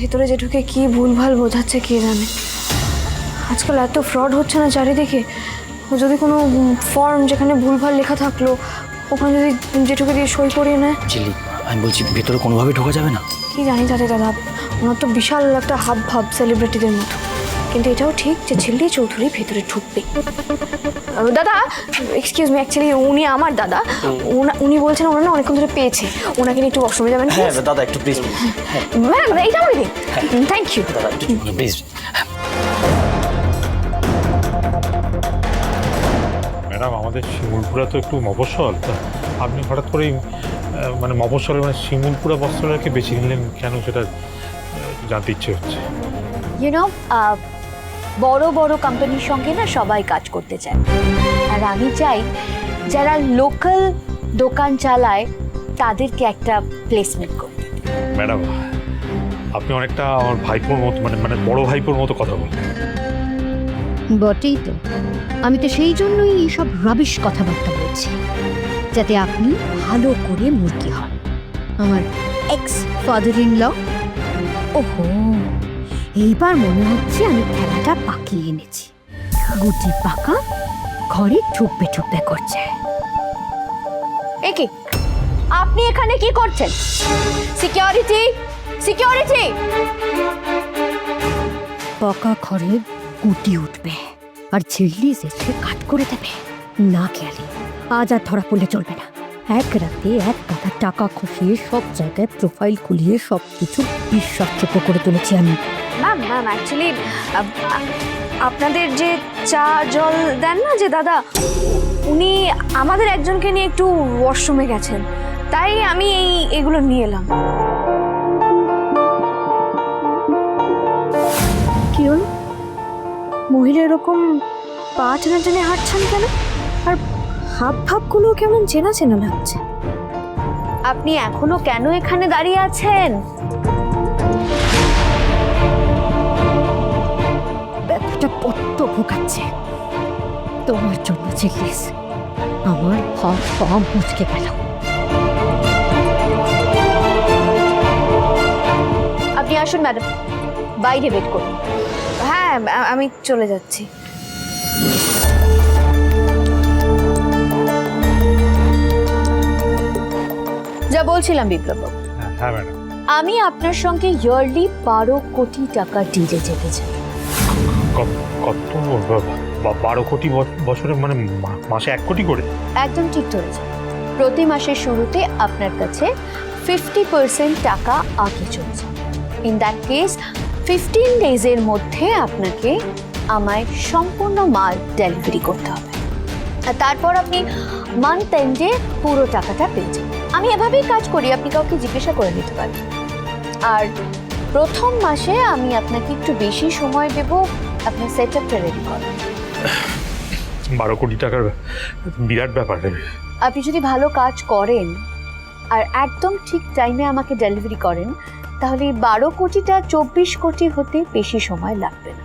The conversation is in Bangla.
ভেতরে যে ঢুকে কি ভুলভাল বোঝাচ্ছে কে জানে। আজকাল এত ফ্রড হচ্ছে না চারিদিকে। যদি কোনো ফর্ম যেখানে ভুলভাল লেখা থাকল ওখানে যদি জেঠুকে দিয়ে সই করিয়ে নেয়। চিলি আমি বলছি ভেতরে কোনোভাবে ঢোকা যাবে না। কি জানি তাতে দাদা ওনার তো বিশাল একটা হাব ভাব সেলিব্রিটিদের মতো। কিন্তু এটাও ঠিক যে ঝিল্লি চৌধুরী ভেতরে ঢুকবে। দাদা এক্সকিউজ মি অ্যাকচুয়ালি উনি আমার দাদা। উনি বলছেন ওনার না অনেকক্ষণ ধরে পেয়েছে। ওনাকে নিয়ে একটু ওয়াশরুমে যাবেন হ্যাঁ দাদা একটু প্লিজ হ্যাঁ। দাদা এইটা দিন। থ্যাংক ইউ দাদা প্লিজ ম্যাডাম আমাদের শিমুলপুরা তো একটু মফস্বল। আপনি হঠাৎ করেই মানে মফস্বলের মানে শিমুলপুরা বস্ত্রালয়কে বেছে নিলেন কেন? সেটা জানতে ইচ্ছে হচ্ছে। ইউনো বড় বড় কোম্পানির সঙ্গে না সবাই কাজ করতে চায়। আর আমি চাই যারা লোকাল দোকান চালায় তাদেরকে একটা প্লেসমেন্ট করি ম্যাডাম আপনি অনেকটা আমার ভাইপোর মতো মানে মানে বড় ভাইপোর মতো কথা বলেন বটেই তো। আমি তো সেই জন্যই এইসব রাবিশ কথাবার্তা বলছি যাতে আপনি ভালো করে মুরগি হন। আমার এক্স ফাদার ইন ল ওহো। এইবার মনে হচ্ছে আমি খেলাটা পাকিয়ে এনেছি। গুটি পাকা ঘরে ঠুকবে ঠুকবে করছে। এ কি? আপনি এখানে কি করছেন? সিকিউরিটি সিকিউরিটি পাকা ঘরে গুটি উঠবে আর ঝিল্লি এসে কাট করে দেবে। না খেয়ালি আজ আর ধরা পড়লে চলবে না। এক রাতে এক গাদা টাকা খসিয়ে সব জায়গায় প্রোফাইল খুলিয়ে সব কিছু বিশ্বাসযোগ্য করে তুলেছি আমি। ম্যাম ম্যাম অ্যাকচুয়ালি আপনাদের যে চা জল দেন না যে দাদা উনি আমাদের একজনকে নিয়ে একটু ওয়াশরুমে গেছেন। তাই আমি এই এগুলো নিয়ে এলাম। কি হলো মহিলা এরকম পা টেনে টেনে হাঁটছেন কেন? আর হাব ভাবগুলো কেমন চেনা চেনা লাগছে? আপনি এখনও কেন এখানে দাঁড়িয়ে আছেন? বড্ড ভোগাচ্ছে। তোমার জন্য চিল্লিস আমার হাত পা মুচকে গেল। আপনি আসুন ম্যাডাম। বাইরে ওয়েট করুন। হ্যাঁ আমি চলে যাচ্ছি। যা বলছিলাম বিপ্লব। হ্যাঁ হ্যাঁ ম্যাডাম। আমি আপনার সঙ্গে ইয়ারলি বারো কোটি টাকা ডিলে যেতে চাই। কত বারো কোটি বছরে মানে মাসে এক কোটি করে? একদম ঠিক ধরেছেন। প্রতি মাসের শুরুতে আপনার কাছে ফিফটি পার্সেন্ট টাকা আগে চলছে। ইন দ্যাট কেস ফিফটিন ডেজের মধ্যে আপনাকে আমায় সম্পূর্ণ মাল ডেলিভারি করতে হবে। আর তারপর আপনি মান্থ এন্ডে পুরো টাকাটা পেয়ে যাবেন। আমি এভাবেই কাজ করি, আপনি কাউকে জিজ্ঞাসা করে নিতে পারেন। আর প্রথম মাসে আমি আপনাকে একটু বেশি সময় দেব। আপনার সেট আপটা রেডি করেন বারো কোটি টাকার বিরাট ব্যাপার আপনি যদি ভালো কাজ করেন আর একদম ঠিক টাইমে আমাকে ডেলিভারি করেন তাহলে বারো কোটিটা চব্বিশ কোটি হতে বেশি সময় লাগবে না।